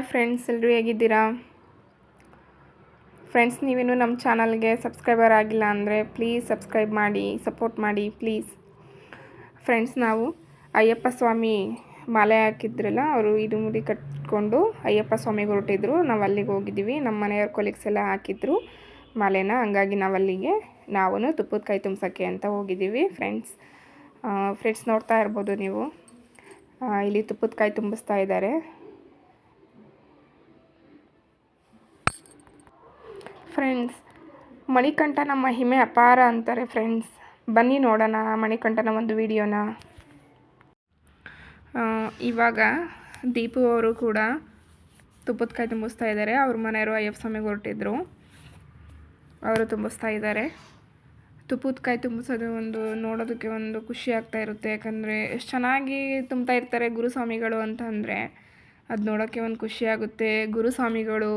Hi friends ಎಲ್ಲರೂ ಹೇಗಿದ್ದೀರಾ? Friends ನೀವೇನು ನಮ್ಮ ಚಾನಲ್ಗೆ ಸಬ್ಸ್ಕ್ರೈಬರ್ ಆಗಿಲ್ಲ ಅಂದರೆ ಪ್ಲೀಸ್ ಸಬ್ಸ್ಕ್ರೈಬ್ ಮಾಡಿ, ಸಪೋರ್ಟ್ ಮಾಡಿ, ಪ್ಲೀಸ್. ಫ್ರೆಂಡ್ಸ್, ನಾವು ಅಯ್ಯಪ್ಪ ಸ್ವಾಮಿ ಮಾಲೆ ಹಾಕಿದ್ರಲ್ಲ, ಅವರು ಇದು ಮುಡಿ ಕಟ್ಕೊಂಡು ಅಯ್ಯಪ್ಪ ಸ್ವಾಮಿಗೆ ಹೊರಟಿದ್ರು. ನಾವು ಅಲ್ಲಿಗೆ ಹೋಗಿದ್ದೀವಿ. ನಮ್ಮ ಮನೆಯವ್ರ ಕೊಲೀಗ್ಸ್ ಎಲ್ಲ ಹಾಕಿದ್ರು ಮಾಲೆನ. ಹಂಗಾಗಿ ನಾವು ಅಲ್ಲಿಗೆ ನಾವು ತುಪ್ಪದ ಕೈ ತುಂಬಿಸೋಕ್ಕೆ ಅಂತ ಹೋಗಿದ್ದೀವಿ ಫ್ರೆಂಡ್ಸ್. ಫ್ರೆಂಡ್ಸ್, ನೋಡ್ತಾ ಇರ್ಬೋದು ನೀವು. ಇಲ್ಲಿ ತುಪ್ಪದ ಕಾಯಿ ತುಂಬಿಸ್ತಾ ಇದ್ದಾರೆ. ಫ್ರೆಂಡ್ಸ್ ಮಣಿಕಂಠನ ಮಹಿಮೆ ಅಪಾರ ಅಂತಾರೆ ಫ್ರೆಂಡ್ಸ್ ಬನ್ನಿ ನೋಡೋಣ ಮಣಿಕಂಠನ ಒಂದು ವಿಡಿಯೋನ. ಇವಾಗ ದೀಪು ಅವರು ಕೂಡ ತುಪ್ಪದ ಕಾಯಿ ತುಂಬಿಸ್ತಾ ಇದ್ದಾರೆ. ಅವ್ರ ಮನೆಯವರು ಅಯ್ಯಪ್ಪ ಸ್ವಾಮಿಗೆ ಹೊರಟಿದ್ರು. ಅವರು ತುಂಬಿಸ್ತಾ ಇದ್ದಾರೆ. ತುಪ್ಪದ ಕಾಯಿ ತುಂಬಿಸೋದು ಒಂದು ನೋಡೋದಕ್ಕೆ ಒಂದು ಖುಷಿ ಆಗ್ತಾ ಇರುತ್ತೆ. ಯಾಕಂದರೆ, ಎಷ್ಟು ಚೆನ್ನಾಗಿ ತುಂಬ್ತಾ ಇರ್ತಾರೆ ಗುರುಸ್ವಾಮಿಗಳು ಅಂತ ಅಂದರೆ ಅದು ನೋಡೋಕ್ಕೆ ಒಂದು ಖುಷಿಯಾಗುತ್ತೆ ಗುರುಸ್ವಾಮಿಗಳು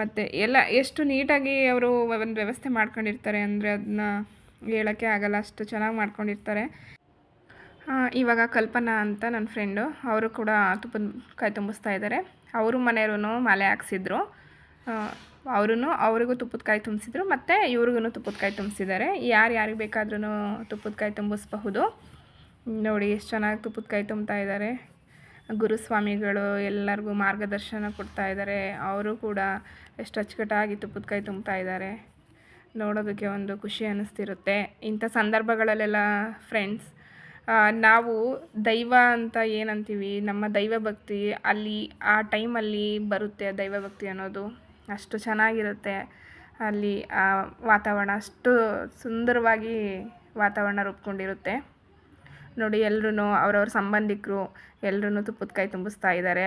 ಮತ್ತು ಎಲ್ಲ ಎಷ್ಟು ನೀಟಾಗಿ ಅವರು ಒಂದು ವ್ಯವಸ್ಥೆ ಮಾಡ್ಕೊಂಡಿರ್ತಾರೆ ಅಂದರೆ ಅದನ್ನ ಹೇಳೋಕ್ಕೆ ಆಗಲ್ಲ, ಅಷ್ಟು ಚೆನ್ನಾಗಿ ಮಾಡ್ಕೊಂಡಿರ್ತಾರೆ. ಇವಾಗ ಕಲ್ಪನಾ ಅಂತ ನನ್ನ ಫ್ರೆಂಡು, ಅವರು ಕೂಡ ತುಪ್ಪದ ಕೈ ತುಂಬಿಸ್ತಾ ಇದ್ದಾರೆ ಅವರು ಮನೆಯವರು ಮಾಲೆ ಹಾಕ್ಸಿದ್ರು. ಅವರು ಅವರಿಗೂ ತುಪ್ಪದ ಕಾಯಿ ತುಂಬಿಸಿದ್ರು, ಮತ್ತು ಇವ್ರಿಗೂ ತುಪ್ಪದ ಕಾಯಿ ತುಂಬಿಸಿದ್ದಾರೆ. ಯಾರು ಯಾರಿಗೆ ಬೇಕಾದ್ರೂ ತುಪ್ಪದ ಕಾಯಿ ತುಂಬಿಸ್ಬಹುದು. ನೋಡಿ, ಎಷ್ಟು ಚೆನ್ನಾಗಿ ತುಪ್ಪದ ಕಾಯಿ ತುಂಬ್ತಾ ಇದ್ದಾರೆ ಗುರುಸ್ವಾಮಿಗಳು ಎಲ್ಲರಿಗೂ ಮಾರ್ಗದರ್ಶನ ಕೊಡ್ತಾ ಇದ್ದಾರೆ. ಅವರು ಕೂಡ ಎಷ್ಟು ಅಚ್ಚುಕಟ್ಟಾಗಿ ತುಪ್ಪದ ಕೈ ತುಂಬ್ತಾ ಇದ್ದಾರೆ. ನೋಡೋದಕ್ಕೆ ಒಂದು ಖುಷಿ ಅನ್ನಿಸ್ತಿರುತ್ತೆ ಇಂಥ ಸಂದರ್ಭಗಳಲ್ಲೆಲ್ಲ ಫ್ರೆಂಡ್ಸ್ ನಾವು ದೈವ ಅಂತ ಏನಂತೀವಿ, ನಮ್ಮ ದೈವ ಭಕ್ತಿ ಅಲ್ಲಿ, ಆ ಟೈಮಲ್ಲಿ ಬರುತ್ತೆ ದೈವ ಭಕ್ತಿ ಅನ್ನೋದು. ಅಷ್ಟು ಚೆನ್ನಾಗಿರುತ್ತೆ ಅಲ್ಲಿ, ಆ ವಾತಾವರಣ. ಅಷ್ಟು ಸುಂದರವಾಗಿ ವಾತಾವರಣ ರೂಪ್ಕೊಂಡಿರುತ್ತೆ. ನೋಡಿ ಎಲ್ಲರೂ ಅವ್ರವ್ರ ಸಂಬಂಧಿಕರು ಎಲ್ಲರೂ ತುಪ್ಪದ ಕಾಯಿ ತುಂಬಿಸ್ತಾ ಇದ್ದಾರೆ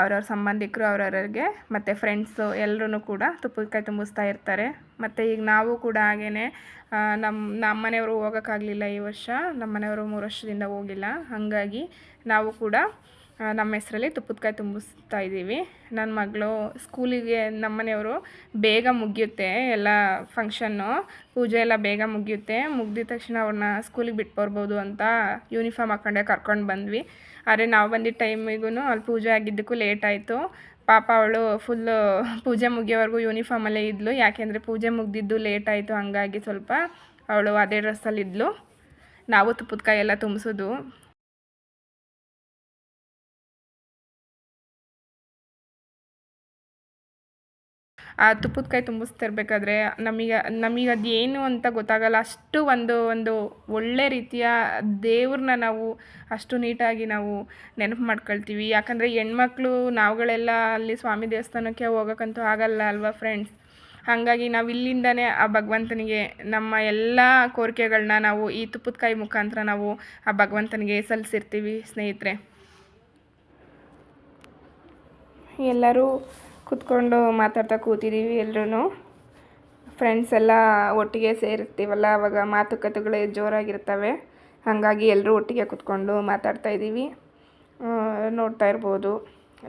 ಅವ್ರವ್ರ ಸಂಬಂಧಿಕರು ಅವ್ರವ್ರಿಗೆ ಮತ್ತು ಫ್ರೆಂಡ್ಸು ಎಲ್ಲರೂ ಕೂಡ ತುಪ್ಪದ ಕಾಯಿ ತುಂಬಿಸ್ತಾ ಇರ್ತಾರೆ. ಮತ್ತು ಈಗ ನಾವು ಕೂಡ ಹಾಗೇ ನಮ್ಮ ನಮ್ಮ ಮನೆಯವರು ಹೋಗೋಕ್ಕಾಗಲಿಲ್ಲ ಈ ವರ್ಷ ನಮ್ಮ ಮನೆಯವರು ಮೂರು ವರ್ಷದಿಂದ ಹೋಗಿಲ್ಲ. ಹಾಗಾಗಿ ನಾವು ಕೂಡ ನಮ್ಮ ಹೆಸರಲ್ಲಿ ತುಪ್ಪದಕಾಯಿ ತುಂಬಿಸ್ತಾ ಇದ್ದೀವಿ. ನನ್ನ ಮಗಳು ಸ್ಕೂಲಿಗೆ ನಮ್ಮ ಮನೆಯವರು ಬೇಗ ಮುಗಿಯುತ್ತೆ ಎಲ್ಲ ಫಂಕ್ಷನ್ನು ಪೂಜೆ ಎಲ್ಲ ಬೇಗ ಮುಗಿಯುತ್ತೆ. ಮುಗ್ದಿದ ತಕ್ಷಣ ಅವ್ರನ್ನ ಸ್ಕೂಲಿಗೆ ಬಿಟ್ಟು ಬರ್ಬೋದು ಅಂತ ಯೂನಿಫಾರ್ಮ್ ಹಾಕೊಂಡೆ ಕರ್ಕೊಂಡು ಬಂದ್ವಿ. ಆದರೆ ನಾವು ಬಂದಿದ್ದ ಟೈಮಿಗೂ ಅಲ್ಲಿ ಪೂಜೆ ಆಗಿದ್ದಕ್ಕೂ ಲೇಟ್ ಆಯಿತು. ಪಾಪ ಅವಳು ಫುಲ್ಲು ಪೂಜೆ ಮುಗಿಯೋವರೆಗೂ ಯೂನಿಫಾರ್ಮಲ್ಲೇ ಇದ್ಲು. ಯಾಕೆಂದರೆ ಪೂಜೆ ಮುಗ್ದಿದ್ದು ಲೇಟ್ ಆಯಿತು, ಹಂಗಾಗಿ ಸ್ವಲ್ಪ ಅವಳು ಅದೇ ಡ್ರೆಸ್ಸಲ್ಲಿ ಇದ್ಲು ನಾವು ತುಪ್ಪದ ಕಾಯಿ ಎಲ್ಲ ತುಂಬಿಸೋದು. ಆ ತುಪ್ಪದ ಕಾಯಿ ತುಂಬಿಸ್ತಿರ್ಬೇಕಾದ್ರೆ ನಮಗೆ ನಮಗೆ ಅದೇನು ಅಂತ ಗೊತ್ತಾಗಲ್ಲ. ಅಷ್ಟು ಒಂದು ಒಂದು ಒಳ್ಳೆ ರೀತಿಯ ದೇವ್ರನ್ನ ನಾವು ಅಷ್ಟು ನೀಟಾಗಿ ನಾವು ನೆನಪು ಮಾಡ್ಕೊಳ್ತೀವಿ. ಯಾಕಂದರೆ ಹೆಣ್ಮಕ್ಳು ನಾವುಗಳೆಲ್ಲ ಅಲ್ಲಿ ಸ್ವಾಮಿ ದೇವಸ್ಥಾನಕ್ಕೆ ಹೋಗೋಕ್ಕಂತೂ ಆಗಲ್ಲ ಅಲ್ವಾ ಫ್ರೆಂಡ್ಸ್ ಹಾಗಾಗಿ ನಾವು ಇಲ್ಲಿಂದನೇ ಆ ಭಗವಂತನಿಗೆ, ನಮ್ಮ ಎಲ್ಲ ಕೋರಿಕೆಗಳನ್ನ ನಾವು ಈ ತುಪ್ಪದ ಕಾಯಿ ಮುಖಾಂತರ ನಾವು ಆ ಭಗವಂತನಿಗೆ ಸಲ್ಲಿಸಿರ್ತೀವಿ ಸ್ನೇಹಿತರೆ. ಎಲ್ಲರೂ ಕೂತ್ಕೊಂಡು ಮಾತಾಡ್ತಾ ಕೂತಿದ್ದೀವಿ ಎಲ್ಲರೂ ಫ್ರೆಂಡ್ಸ್ ಎಲ್ಲ ಒಟ್ಟಿಗೆ ಸೇರಿರ್ತೀವಲ್ಲ, ಅವಾಗ ಮಾತುಕತೆಗಳು ಜೋರಾಗಿರ್ತವೆ. ಹಾಗಾಗಿ ಎಲ್ಲರೂ ಒಟ್ಟಿಗೆ ಕೂತ್ಕೊಂಡು ಮಾತಾಡ್ತಾ ಇದ್ದೀವಿ. ನೋಡ್ತಾ ಇರ್ಬೋದು.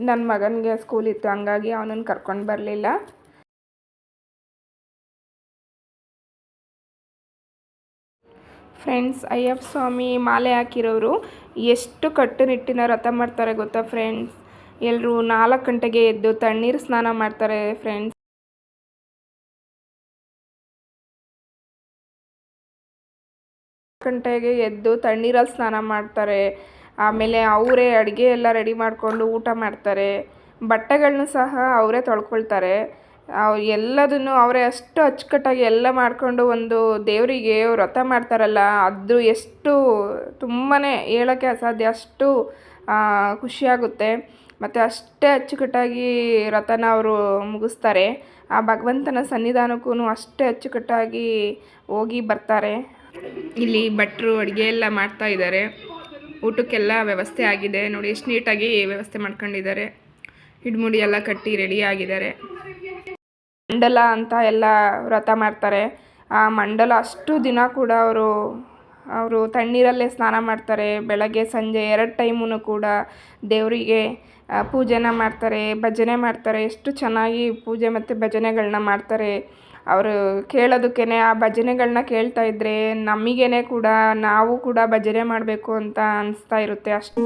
ನನ್ನ ಮಗನಿಗೆ ಸ್ಕೂಲ್ ಇತ್ತು, ಹಂಗಾಗಿ ಅವನನ್ನು ಕರ್ಕೊಂಡು ಬರಲಿಲ್ಲ. ಫ್ರೆಂಡ್ಸ್ ಅಯ್ಯಪ್ಪ ಸ್ವಾಮಿ ಮಾಲೆ ಹಾಕಿರೋರು ಎಷ್ಟು ಕಟ್ಟುನಿಟ್ಟಿನ ವ್ರತ ಮಾಡ್ತಾರೆ ಗೊತ್ತಾ ಫ್ರೆಂಡ್ಸ್ ಎಲ್ಲರೂ ನಾಲ್ಕು ಗಂಟೆಗೆ ಎದ್ದು ತಣ್ಣೀರು ಸ್ನಾನ ಮಾಡ್ತಾರೆ ಫ್ರೆಂಡ್ಸ್ ಗಂಟೆಗೆ ಎದ್ದು ತಣ್ಣೀರಲ್ಲಿ ಸ್ನಾನ ಮಾಡ್ತಾರೆ. ಆಮೇಲೆ ಅವರೇ ಅಡುಗೆ ಎಲ್ಲ ರೆಡಿ ಮಾಡಿಕೊಂಡು ಊಟ ಮಾಡ್ತಾರೆ. ಬಟ್ಟೆಗಳನ್ನೂ ಸಹ ಅವರೇ ತೊಳ್ಕೊಳ್ತಾರೆ. ಎಲ್ಲದನ್ನು ಅವರೇ ಅಷ್ಟು ಅಚ್ಚುಕಟ್ಟಾಗಿ ಎಲ್ಲ ಮಾಡಿಕೊಂಡು ಒಂದು ದೇವರಿಗೆ ವ್ರತ ಮಾಡ್ತಾರಲ್ಲ, ಅದು ಎಷ್ಟು ತುಂಬಾ ಹೇಳೋಕ್ಕೆ ಅಸಾಧ್ಯ, ಅಷ್ಟು ಖುಷಿಯಾಗುತ್ತೆ. ಮತ್ತು ಅಷ್ಟೇ ಅಚ್ಚುಕಟ್ಟಾಗಿ ವ್ರತನ ಅವರು ಮುಗಿಸ್ತಾರೆ. ಆ ಭಗವಂತನ ಸನ್ನಿಧಾನಕ್ಕೂ ಅಷ್ಟೇ ಅಚ್ಚುಕಟ್ಟಾಗಿ ಹೋಗಿ ಬರ್ತಾರೆ. ಇಲ್ಲಿ ಭಟ್ರು ಅಡುಗೆ ಎಲ್ಲ ಮಾಡ್ತಾ ಇದ್ದಾರೆ. ಊಟಕ್ಕೆಲ್ಲ ವ್ಯವಸ್ಥೆ ಆಗಿದೆ. ನೋಡಿ, ಎಷ್ಟು ನೀಟಾಗಿ ವ್ಯವಸ್ಥೆ ಮಾಡ್ಕೊಂಡಿದ್ದಾರೆ. ಹಿಡ್ಮುಡಿ ಎಲ್ಲ ಕಟ್ಟಿ ರೆಡಿ ಆಗಿದ್ದಾರೆ. ಮಂಡಲ ಅಂತ ಎಲ್ಲ ವ್ರತ ಮಾಡ್ತಾರೆ. ಆ ಮಂಡಲ ಅಷ್ಟು ದಿನ ಕೂಡ ಅವರು ಅವರು ತಣ್ಣೀರಲ್ಲೇ ಸ್ನಾನ ಮಾಡ್ತಾರೆ. ಬೆಳಗ್ಗೆ ಸಂಜೆ ಎರಡು ಟೈಮೂ ಕೂಡ ದೇವರಿಗೆ ಪೂಜೆನ ಮಾಡ್ತಾರೆ, ಭಜನೆ ಮಾಡ್ತಾರೆ, ಎಷ್ಟು ಚೆನ್ನಾಗಿ ಪೂಜೆ ಮತ್ತು ಭಜನೆಗಳನ್ನ ಮಾಡ್ತಾರೆ. ಅವರು ಕೇಳೋದಕ್ಕೇ ಆ ಭಜನೆಗಳನ್ನ ಕೇಳ್ತಾ ಇದ್ದರೆ ನಮಗೇನೆ ಕೂಡ, ನಾವು ಕೂಡ ಭಜನೆ ಮಾಡಬೇಕು ಅಂತ ಅನಿಸ್ತಾ ಇರುತ್ತೆ ಅಷ್ಟು.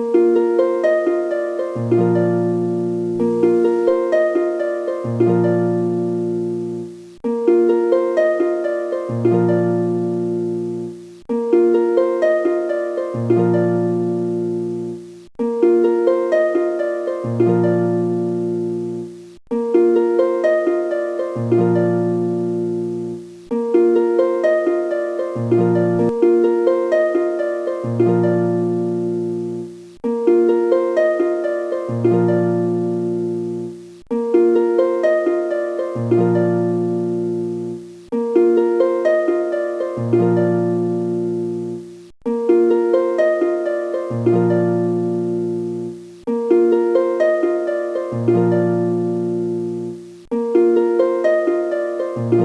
ಈ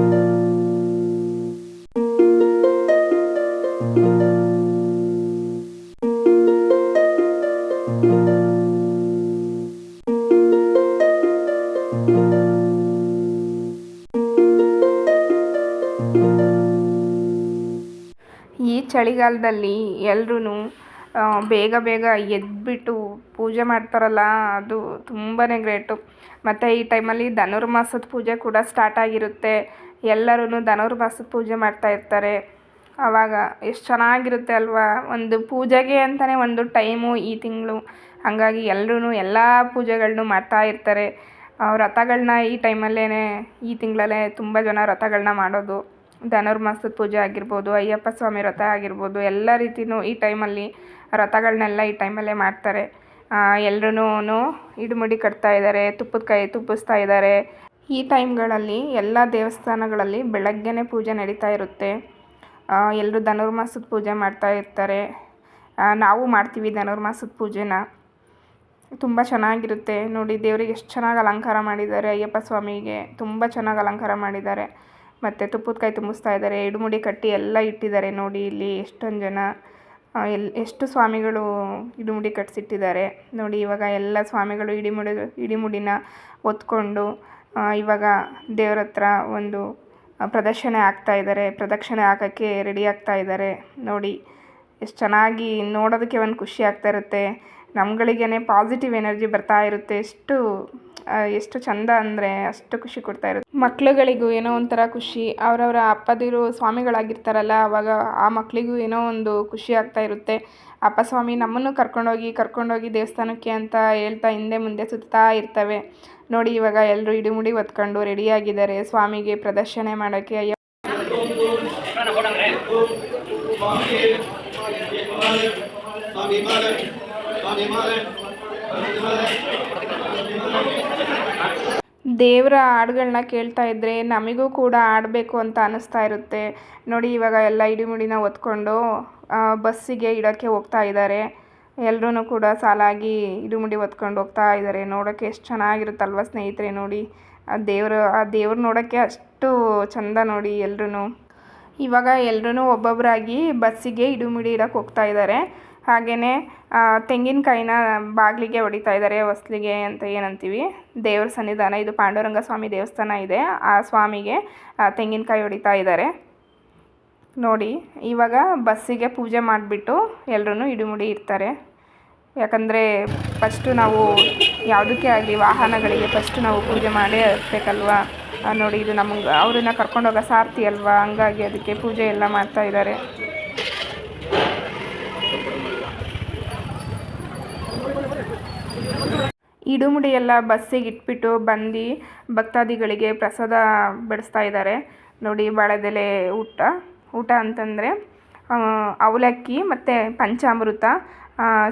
ಚಳಿಗಾಲದಲ್ಲಿ ಎಲ್ರೂ ಬೇಗ ಬೇಗ ಎದ್ದುಬಿಟ್ಟು ಪೂಜೆ ಮಾಡ್ತಾರಲ್ಲ, ಅದು ತುಂಬಾ ಗ್ರೇಟು ಮತ್ತು ಈ ಟೈಮಲ್ಲಿ ಧನುರ್ಮಾಸದ ಪೂಜೆ ಕೂಡ ಸ್ಟಾರ್ಟ್ ಆಗಿರುತ್ತೆ. ಎಲ್ಲರೂ ಧನುರ್ಮಾಸದ ಪೂಜೆ ಮಾಡ್ತಾ ಇರ್ತಾರೆ. ಆವಾಗ ಎಷ್ಟು ಚೆನ್ನಾಗಿರುತ್ತೆ ಅಲ್ವಾ? ಒಂದು ಪೂಜೆಗೆ ಅಂತಲೇ ಒಂದು ಟೈಮು ಈ ತಿಂಗಳು. ಹಾಗಾಗಿ ಎಲ್ಲರೂ ಎಲ್ಲ ಪೂಜೆಗಳನ್ನು ಮಾಡ್ತಾ ಇರ್ತಾರೆ. ವ್ರತಗಳನ್ನ ಈ ಟೈಮಲ್ಲೇ ಈ ತಿಂಗಳಲ್ಲೇ ತುಂಬ ಜನ ವ್ರತಗಳನ್ನ ಮಾಡೋದು. ಧನುರ್ಮಾಸದ ಪೂಜೆ ಆಗಿರ್ಬೋದು, ಅಯ್ಯಪ್ಪ ಸ್ವಾಮಿ ವ್ರತ ಆಗಿರ್ಬೋದು, ಎಲ್ಲ ರೀತಿಯೂ ಈ ಟೈಮಲ್ಲಿ ವ್ರತಗಳನ್ನೆಲ್ಲ ಈ ಟೈಮಲ್ಲೇ ಮಾಡ್ತಾರೆ. ಎಲ್ರೂ ಇಡುಮುಡಿ ಕಟ್ತಾ ಇದ್ದಾರೆ ತುಪ್ಪದ ಕೈ ತುಪ್ಪಿಸ್ತಾ ಇದ್ದಾರೆ ಈ ಟೈಮ್ಗಳಲ್ಲಿ ಎಲ್ಲ ದೇವಸ್ಥಾನಗಳಲ್ಲಿ ಬೆಳಗ್ಗೆನೇ ಪೂಜೆ ನಡೀತಾ ಇರುತ್ತೆ. ಎಲ್ಲರೂ ಧನುರ್ಮಾಸದ ಪೂಜೆ ಮಾಡ್ತಾ ಇರ್ತಾರೆ. ನಾವು ಮಾಡ್ತೀವಿ ಧನುರ್ಮಾಸದ ಪೂಜೆನ. ತುಂಬ ಚೆನ್ನಾಗಿರುತ್ತೆ. ನೋಡಿ, ದೇವರಿಗೆ ಎಷ್ಟು ಚೆನ್ನಾಗಿ ಅಲಂಕಾರ ಮಾಡಿದ್ದಾರೆ ಅಯ್ಯಪ್ಪ ಸ್ವಾಮಿಗೆ. ತುಂಬ ಚೆನ್ನಾಗಿ ಅಲಂಕಾರ ಮಾಡಿದ್ದಾರೆ. ಮತ್ತು ತುಪ್ಪದ ಕೈ ತುಂಬಿಸ್ತಾ ಇದ್ದಾರೆ, ಇಡುಮುಡಿ ಕಟ್ಟಿ ಎಲ್ಲ ಇಟ್ಟಿದ್ದಾರೆ ನೋಡಿ ಇಲ್ಲಿ ಎಷ್ಟೊಂದು ಜನ. ಎಲ್, ಎಷ್ಟು ಸ್ವಾಮಿಗಳು ಇಡಿಮುಡಿ ಕಟ್ಸಿಟ್ಟಿದ್ದಾರೆ. ನೋಡಿ, ಇವಾಗ ಎಲ್ಲ ಸ್ವಾಮಿಗಳು ಇಡಿಮುಡಿ, ಇಡಿಮುಡಿನ ಹೊತ್ಕೊಂಡು ಇವಾಗ ದೇವ್ರ ಹತ್ರ ಒಂದು ಪ್ರದರ್ಶನ ಆಗ್ತಾ ಇದ್ದಾರೆ. ಪ್ರದಕ್ಷಿಣೆ ಹಾಕೋಕ್ಕೆ ರೆಡಿ ಆಗ್ತಾ ಇದ್ದಾರೆ. ನೋಡಿ, ಎಷ್ಟು ಚೆನ್ನಾಗಿ ನೋಡೋದಕ್ಕೆ ಒಂದು ಖುಷಿ ಆಗ್ತಾ ಇರುತ್ತೆ. ನಮ್ಗಳಿಗೇ ಪಾಸಿಟಿವ್ ಎನರ್ಜಿ ಬರ್ತಾ ಇರುತ್ತೆ. ಎಷ್ಟು ಎಷ್ಟು ಚಂದ ಅಂದರೆ ಅಷ್ಟು ಖುಷಿ ಕೊಡ್ತಾ ಇರುತ್ತೆ. ಮಕ್ಳುಗಳಿಗೂ ಏನೋ ಒಂಥರ ಖುಷಿ. ಅವರವರ ಅಪ್ಪದಿರು ಸ್ವಾಮಿಗಳಾಗಿರ್ತಾರಲ್ಲ ಆವಾಗ ಆ ಮಕ್ಕಳಿಗೂ ಏನೋ ಒಂದು ಖುಷಿ ಆಗ್ತಾ ಇರುತ್ತೆ. ಅಪ್ಪ ಸ್ವಾಮಿ ನಮ್ಮನ್ನು ಕರ್ಕೊಂಡೋಗಿ ಕರ್ಕೊಂಡೋಗಿ ದೇವಸ್ಥಾನಕ್ಕೆ ಅಂತ ಹೇಳ್ತಾ ಹಿಂದೆ ಮುಂದೆ ಸುತ್ತಾ ಇರ್ತವೆ. ನೋಡಿ ಇವಾಗ ಎಲ್ಲರೂ ಇಡಿಮುಡಿ ಹೊತ್ಕೊಂಡು ರೆಡಿಯಾಗಿದ್ದಾರೆ. ಸ್ವಾಮಿಗೆ ಪ್ರದರ್ಶನ ಮಾಡೋಕ್ಕೆ ಅಯ್ಯೋ. ದೇವರ ಹಾಡುಗಳನ್ನ ಕೇಳ್ತಾ ಇದ್ದರೆ ನಮಗೂ ಕೂಡ ಆಡಬೇಕು ಅಂತ ಅನಿಸ್ತಾ ಇರುತ್ತೆ. ನೋಡಿ, ಇವಾಗ ಎಲ್ಲ ಇಡಿಮುಡಿನ ಹೊತ್ಕೊಂಡು ಬಸ್ಸಿಗೆ ಇಡೋಕ್ಕೆ ಹೋಗ್ತಾ ಇದ್ದಾರೆ. ಎಲ್ಲರೂ ಕೂಡ ಸಾಲಾಗಿ ಇಡಿಮುಡಿ ಹೊತ್ಕೊಂಡು ಹೋಗ್ತಾ ಇದ್ದಾರೆ. ನೋಡೋಕ್ಕೆ ಎಷ್ಟು ಚೆನ್ನಾಗಿರುತ್ತಲ್ವ ಸ್ನೇಹಿತರೆ ನೋಡಿ. ಆ ದೇವರು, ಆ ದೇವ್ರು ನೋಡೋಕ್ಕೆ ಅಷ್ಟು ಚಂದ ನೋಡಿ ಎಲ್ಲರೂ ಇವಾಗ ಎಲ್ಲರೂ ಒಬ್ಬೊಬ್ಬರಾಗಿ ಬಸ್ಸಿಗೆ ಇಡುಮಿಡಿ ಇಡೋಕ್ಕೆ ಹೋಗ್ತಾ ಇದ್ದಾರೆ. ಹಾಗೆಯೇ ತೆಂಗಿನಕಾಯಿನ ಬಾಗಿಲಿಗೆ ಹೊಡಿತಾ ಇದ್ದಾರೆ, ಹೊಸ್ಲಿಗೆ ಅಂತ ಏನಂತೀವಿ. ದೇವ್ರ ಸನ್ನಿಧಾನ, ಇದು ಪಾಂಡುರಂಗ ಸ್ವಾಮಿ ದೇವಸ್ಥಾನ ಇದೆ. ಆ ಸ್ವಾಮಿಗೆ ತೆಂಗಿನಕಾಯಿ ಹೊಡಿತಾ ಇದ್ದಾರೆ. ನೋಡಿ, ಇವಾಗ ಬಸ್ಸಿಗೆ ಪೂಜೆ ಮಾಡಿಬಿಟ್ಟು ಎಲ್ಲರೂ ಇಡಿಮುಡಿ ಇರ್ತಾರೆ. ಯಾಕಂದರೆ, ಫಸ್ಟು ನಾವು ಯಾವುದಕ್ಕೆ ಆಗಲಿ, ವಾಹನಗಳಿಗೆ ಫಸ್ಟು ನಾವು ಪೂಜೆ ಮಾಡೇ ಇರಬೇಕಲ್ವಾ ನೋಡಿ, ಇದು ನಮಗೆ, ಅವ್ರನ್ನ ಕರ್ಕೊಂಡೋಗೋ ಸಾರ್ತಿ ಅಲ್ವಾ? ಹಂಗಾಗಿ ಅದಕ್ಕೆ ಪೂಜೆ ಎಲ್ಲ ಮಾಡ್ತಾ ಇದ್ದಾರೆ. ಇಡುಮುಡಿ ಎಲ್ಲ ಬಸ್ಸಿಗೆ ಇಟ್ಬಿಟ್ಟು ಬಂದು ಭಕ್ತಾದಿಗಳಿಗೆ ಪ್ರಸಾದ ಬಡಿಸ್ತಾ ಇದ್ದಾರೆ. ನೋಡಿ, ಬಾಳೆದೆಲೆ ಊಟ. ಊಟ ಅಂತಂದರೆ ಅವಲಕ್ಕಿ ಮತ್ತು ಪಂಚಾಮೃತ.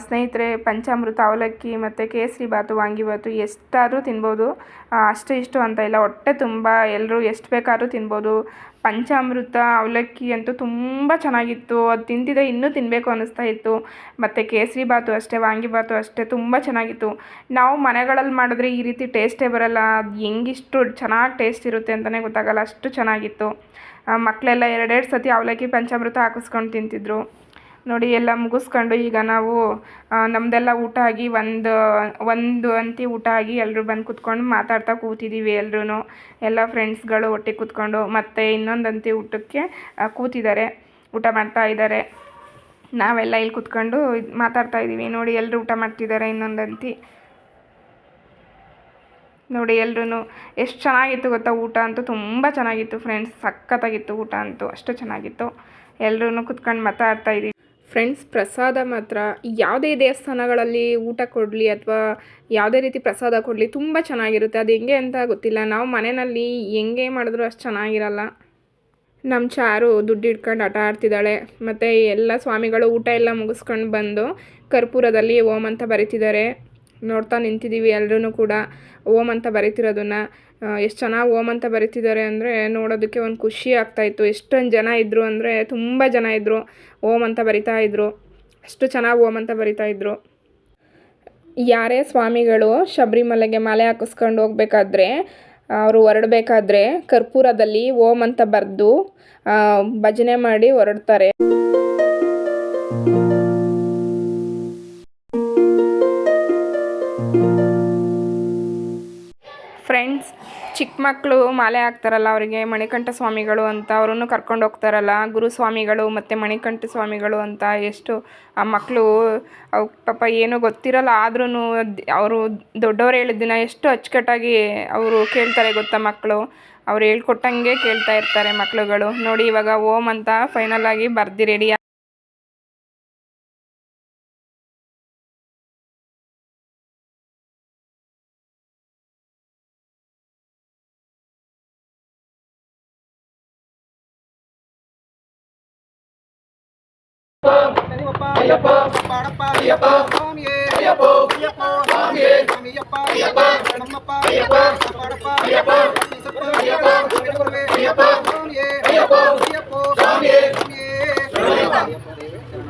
ಸ್ನೇಹಿತರೆ, ಪಂಚಾಮೃತ, ಅವಲಕ್ಕಿ ಮತ್ತು ಕೇಸರಿ ಬಾತು ವಾಂಗಿಬಾತು ಎಷ್ಟಾದರೂ ತಿನ್ಬೋದು. ಅಷ್ಟು ಇಷ್ಟು ಅಂತ ಇಲ್ಲ. ಹೊಟ್ಟೆ ತುಂಬ ಎಲ್ಲರೂ ಎಷ್ಟು ಬೇಕಾದರೂ ತಿನ್ಬೋದು. ಪಂಚಾಮೃತ, ಅವಲಕ್ಕಿ ಅಂತೂ ತುಂಬ ಚೆನ್ನಾಗಿತ್ತು. ಅದು ತಿಂತಿದ್ದೆ ಇನ್ನೂ ತಿನ್ನಬೇಕು ಅನ್ನಿಸ್ತಾ ಇತ್ತು. ಮತ್ತು ಕೇಸರಿ ಬಾತು ಅಷ್ಟೇ ವಾಂಗಿಬಾತು ಅಷ್ಟೇ ತುಂಬ ಚೆನ್ನಾಗಿತ್ತು. ನಾವು ಮನೆಗಳಲ್ಲಿ ಮಾಡಿದ್ರೆ ಈ ರೀತಿ ಟೇಸ್ಟೇ ಬರೋಲ್ಲ. ಅದು ಹೆಂಗಿಷ್ಟು ಚೆನ್ನಾಗಿ ಟೇಸ್ಟ್ ಇರುತ್ತೆ ಅಂತಲೇ ಗೊತ್ತಾಗಲ್ಲ. ಅಷ್ಟು ಚೆನ್ನಾಗಿತ್ತು. ಮಕ್ಕಳೆಲ್ಲ ಎರಡೆರಡು ಸತಿ ಅವಲಕ್ಕಿ, ಪಂಚಾಮೃತ ಹಾಕಿಸ್ಕೊಂಡು ತಿಂತಿದ್ರು. ನೋಡಿ ಎಲ್ಲ ಮುಗಿಸ್ಕೊಂಡು ಈಗ ನಾವು ನಮ್ಮದೆಲ್ಲ ಊಟ ಆಗಿ ಒಂದು ಒಂದು ಅಂತಿ ಊಟ ಆಗಿ ಎಲ್ಲರೂ ಬಂದು ಕೂತ್ಕೊಂಡು ಮಾತಾಡ್ತಾ ಕೂತಿದ್ದೀವಿ ಎಲ್ಲರೂ ಎಲ್ಲ ಫ್ರೆಂಡ್ಸ್ಗಳು ಒಟ್ಟಿಗೆ ಕೂತ್ಕೊಂಡು ಮತ್ತು ಇನ್ನೊಂದು ಅಂತಿ ಊಟಕ್ಕೆ ಕೂತಿದ್ದಾರೆ, ಊಟ ಮಾಡ್ತಾ ಇದ್ದಾರೆ. ನಾವೆಲ್ಲ ಇಲ್ಲಿ ಕೂತ್ಕೊಂಡು ಮಾತಾಡ್ತಾ ಇದ್ದೀವಿ. ನೋಡಿ ಎಲ್ಲರೂ ಊಟ ಮಾಡ್ತಿದ್ದಾರೆ ಇನ್ನೊಂದು ಅಂತಿ. ನೋಡಿ ಎಲ್ಲರೂ ಎಷ್ಟು ಚೆನ್ನಾಗಿತ್ತು ಗೊತ್ತಾ ಊಟ ಅಂತೂ. ತುಂಬ ಚೆನ್ನಾಗಿತ್ತು ಫ್ರೆಂಡ್ಸ್. ಸಖತ್ತಾಗಿತ್ತು ಊಟ ಅಂತೂ. ಅಷ್ಟು ಚೆನ್ನಾಗಿತ್ತು. ಎಲ್ಲರೂ ಕುತ್ಕೊಂಡು ಮಾತಾಡ್ತಾ ಇದ್ದೀವಿ. ಫ್ರೆಂಡ್ಸ್, ಪ್ರಸಾದ ಮಾತ್ರ. ಯಾವುದೇ ದೇವಸ್ಥಾನಗಳಲ್ಲಿ ಊಟ ಕೊಡಲಿ ಅಥವಾ ಯಾವುದೇ ರೀತಿ ಪ್ರಸಾದ ಕೊಡಲಿ ತುಂಬ ಚೆನ್ನಾಗಿರುತ್ತೆ. ಅದು ಹೆಂಗೆ ಅಂತ ಗೊತ್ತಿಲ್ಲ. ನಾವು ಮನೆಯಲ್ಲಿ ಹೆಂಗೆ ಮಾಡಿದ್ರು ಅಷ್ಟು ಚೆನ್ನಾಗಿರಲ್ಲ. ನಮ್ಮ ಚಾರು ದುಡ್ಡು ಇಟ್ಕೊಂಡು ಆಟ ಆಡ್ತಿದ್ದಾಳೆ. ಮತ್ತು ಎಲ್ಲ ಸ್ವಾಮಿಗಳು ಊಟ ಎಲ್ಲ ಮುಗಿಸ್ಕೊಂಡು ಬಂದು ಕರ್ಪೂರದಲ್ಲಿ ಓಂ ಅಂತ ಬರೀತಿದ್ದಾರೆ. ನೋಡ್ತಾ ನಿಂತಿದ್ದೀವಿ ಎಲ್ಲರೂ ಕೂಡ ಓಮ್ ಅಂತ ಬರೀತಿರೋದನ್ನ. ಎಷ್ಟು ಚೆನ್ನಾಗಿ ಓಮ್ ಅಂತ ಬರೀತಿದ್ದಾರೆ ಅಂದರೆ ನೋಡೋದಕ್ಕೆ ಒಂದು ಖುಷಿ ಆಗ್ತಾಯಿತ್ತು ಎಷ್ಟೊಂದು ಜನ ಇದ್ದರು ಅಂದರೆ ತುಂಬ ಜನ ಇದ್ದರು ಓಂ ಅಂತ ಬರಿತಾ ಇದ್ದರು ಅಷ್ಟು ಚೆನ್ನಾಗಿ ಓಮ್ ಅಂತ ಬರಿತಾ ಇದ್ದರು ಯಾರೇ ಸ್ವಾಮಿಗಳು ಶಬರಿಮಲೆಗೆ ಮಾಲೆ ಹಾಕಿಸ್ಕೊಂಡು ಹೋಗ್ಬೇಕಾದ್ರೆ, ಅವರು ಹೊರಡಬೇಕಾದ್ರೆ ಕರ್ಪೂರದಲ್ಲಿ ಓಂ ಅಂತ ಬರೆದು ಭಜನೆ ಮಾಡಿ ಹೊರಡ್ತಾರೆ. ಮಕ್ಕಳು ಮಾಲೆ ಹಾಕ್ತಾರಲ್ಲ ಅವರಿಗೆ, ಮಣಿಕಂಠ ಸ್ವಾಮಿಗಳು ಅಂತ, ಅವರನ್ನು ಕರ್ಕೊಂಡು ಹೋಗ್ತಾರಲ್ಲ ಗುರು ಸ್ವಾಮಿಗಳು ಮತ್ತು ಮಣಿಕಂಠ ಸ್ವಾಮಿಗಳು ಅಂತ ಎಷ್ಟು, ಆ ಮಕ್ಕಳು, ಅವು ಪಾಪ ಏನೂ ಗೊತ್ತಿರಲ್ಲ ಆದ್ರೂ ಅವರು ದೊಡ್ಡವ್ರು ಹೇಳಿದ್ದನ್ನ ಎಷ್ಟು ಅಚ್ಚುಕಟ್ಟಾಗಿ ಅವರು ಕೇಳ್ತಾರೆ ಗೊತ್ತಾ ಮಕ್ಕಳು? ಅವ್ರು ಹೇಳ್ಕೊಟ್ಟಂಗೆ ಕೇಳ್ತಾ ಇರ್ತಾರೆ ಮಕ್ಕಳುಗಳು. ನೋಡಿ ಇವಾಗ ಓಮ್ ಅಂತ ಫೈನಲ್ ಆಗಿ ಬರ್ದಿ ರೆಡಿ Thank you.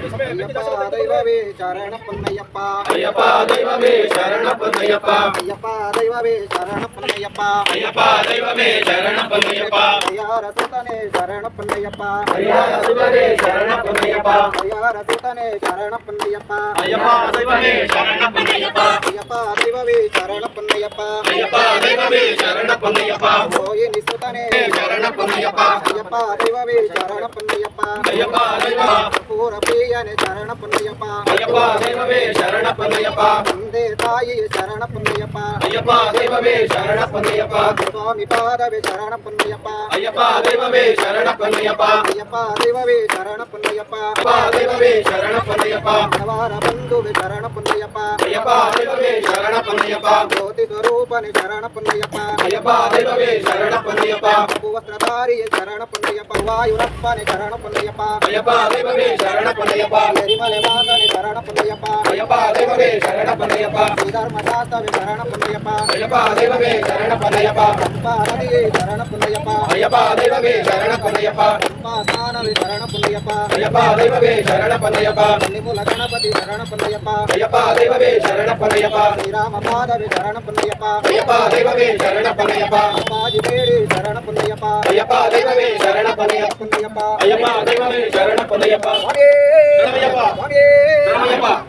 దైవవే శరణ పొన్నయ్యప్ప అయ్యప్ప దైవవే శరణ పొన్నయ్యప్ప అయ్యప్ప దైవవే శరణ పొన్నయ్యప్ప అయ్యప్ప దైవవే శరణ పొన్నయ్యప్ప అయ్యార సుతనే శరణ పొన్నయ్యప్ప అయ్యార సుతనే శరణ పొన్నయ్యప్ప అయ్యార సుతనే శరణ పొన్నయ్యప్ప అయ్యప్ప దైవవే శరణ పొన్నయ్యప్ప అయ్యప్ప దైవవే శరణ పొన్నయ్యప్ప అయ్యప్ప దైవవే శరణ పొన్నయ్యప్ప ఓయే నిసుతనే శరణ పొన్నయ్యప్ప అయ్యప్ప దైవవే శరణ పొన్నయ్యప్ప అయ్యప్ప దైవవే ஊரப்பையனே சரண பொன்னையப்பா ஐயப்பா தெய்வமே சரண பொன்னையப்பா தந்தே தாயே சரண பொன்னையப்பா ஐயப்பா தெய்வமே சரண பொன்னையப்பா சுவாமி பாதவே சரண பொன்னையப்பா ஐயப்பா தெய்வமே சரண பொன்னையப்பா ஐயப்பா தெய்வமே சரண பொன்னையப்பா அப்பா சரண பொன்னையப்பா எரிமலை மாதவி சரண பொன்னையப்பா ஐயப்பா தெய்வமே சரண பொன்னையப்பா ஸ்ரீதர்ம சாஸ்தாவி சரண பொன்னையப்பா ஐயப்பா தெய்வமே சரண பொன்னையப்பா அம்பா நதியே சரண பொன்னையப்பா ஐயப்பா தெய்வமே சரண பொன்னையப்பா அம்பா ஸ்நானவி சரண பொன்னையப்பா ஐயப்பா தெய்வமே சரண பொன்னையப்பா நிமுல கணபதி சரண பொன்னையப்பா ஐயப்பா தெய்வமே சரண பொன்னையப்பா ஸ்ரீராம மாதவி சரண பொன்னையப்பா ஐயப்பா தெய்வமே சரண பொன்னையப்பா ஐயப்பா தெய்வமே சரண பொன்னையப்பா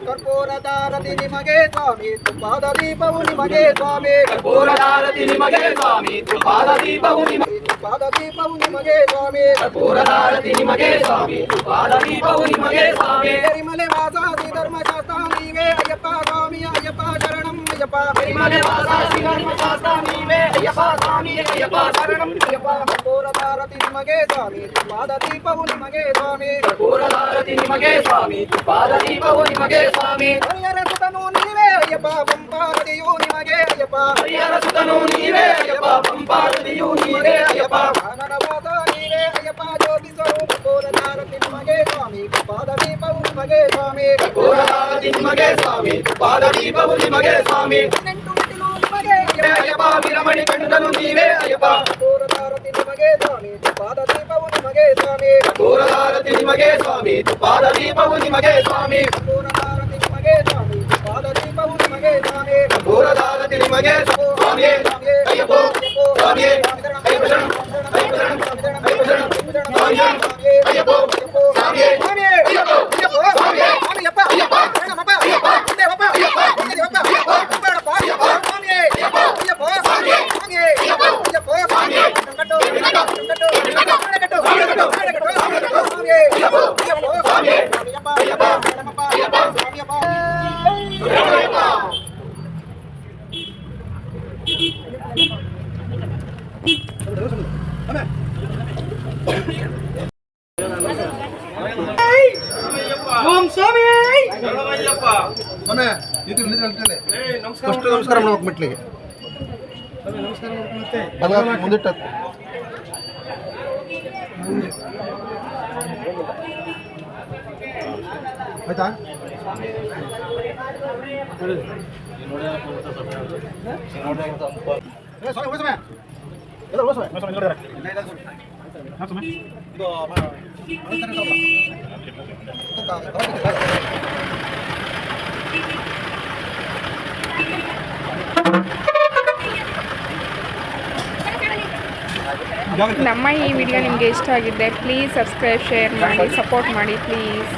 ಕರ್ಪೂರದಾರತಿ ನಿಮಗೆ ಸ್ವಾಮಿ ತುಪ್ಪದ ದೀಪವು ನಿಮಗೆ ಸ್ವಾಮಿ ಪೂರದಾರತಿ ನಿಮಗೆ ಸ್ವಾಮಿ ತುಪಾದ ದೀಪವು ನಿಮಗೆ ತುಪ್ಪದ ದೀಪವು ನಿಮಗೆ ಸ್ವಾಮಿ ಪೂರದಾರತಿ ನಿಮಗೆ ಸ್ವಾಮಿ ತುಪಾದ ದೀಪವು ನಿಮಗೆ ಸ್ವಾಮಿ ಕರಿಮಲೆ ವಾಸಾಸಿ ಧರ್ಮಶಾಸ್ತ್ರ ನೀವೇ ಅಯ್ಯಪ್ಪ ಸ್ವಾಮಿ ಅಯ್ಯಪ್ಪ ಶರಣಂ ಅಯ್ಯಪ್ಪ ಕರಿಮಲೆ ವಾಸಾಸಿ ಧರ್ಮಶಾಸ್ತ್ರ ನೀವೇ ಅಯ್ಯಪ್ಪ ಸ್ವಾಮಿ ಅಯ್ಯಪ್ಪ ಶರಣಂ ಅಯ್ಯಪ್ಪ. ಕರ್ಪೂರದಾರತಿ ನಿಮಗೆ ಸ್ವಾಮಿ ಪಾದ ದೀಪವು ನಿಮಗೆ ಸ್ವಾಮಿ. ಪೂರದಾರತಿ ನಿಮಗೆ ಸ್ವಾಮಿ ಪಾದ ದೀಪವು ನಿಮಗೆ ಸ್ವಾಮಿ. ಹರಿಯರ ಸುತನು ನೀವೇ ಅಯ್ಯಪ್ಪ ಪಂಪಾರತಿಯು ನಿಮಗೆ ಅಯ್ಯಪ್ಪ. ಹರಿಯರ ಸುತನು ನೀವೇ ಅಯ್ಯಪ್ಪ ಪಂಪಾರತಿಯು ನೀವೇ ಅಯ್ಯಪ್ಪ. ಕಾನನ ವಾಸ ನೀವೇ ಅಯ್ಯಪ್ಪ ಜ್ಯೋತಿ ಸ್ವರೂಪ ಪೂರದಾರತಿ ನಿಮಗೆ ಸ್ವಾಮಿ ತುಪ್ಪದ ದೀಪವು ನಿಮಗೆ ಸ್ವಾಮಿ ಪೂರದಾರತಿ ನಿಮಗೆ ಸ್ವಾಮಿ ತುಪಾದ ದೀಪವು ನಿಮಗೆ ಸ್ವಾಮಿ ಹದಿನೆಂಟು ಮೆಟ್ಟಿಲು ನಿಮಗೆ ಅಯ್ಯಪ್ಪ ಅಯ್ಯಪ್ಪ ವಿರಮಣಿ ಕಂಡನು ನೀವೇ ಅಯ್ಯಪ್ಪ ಪೂರದಾರತಿ ನಿಮಗೆ ಸ್ವಾಮಿ ತುಪ್ಪದ ದೀಪವು ನಿಮಗೆ ಸ್ವಾಮಿ ಪೂರದಾರತಿ ನಿಮಗೆ ಸ್ವಾಮಿ ತುಪಾದ ದೀಪವು ನಿಮಗೆ ಸ್ವಾಮಿ ಪೂರದಾರತಿ ನಿಮಗೆ Yeah. ಫಸ್ಟ್ ನಮಸ್ಕಾರ ಮಾಡ್ಬೇಕು ಮೆಟ್ಲಿಗೆ. ಮುಂದಿಟ್ಟ. ಆಯ್ತಾ. ಇದು. ನಮ್ಮ ಈ ವಿಡಿಯೋ ನಿಮಗೆ ಇಷ್ಟ ಆಗಿದ್ದೆ ಪ್ಲೀಸ್ ಸಬ್ಸ್ಕ್ರೈಬ್ ಶೇರ್ ಮಾಡಿ ಸಪೋರ್ಟ್ ಮಾಡಿ ಪ್ಲೀಸ್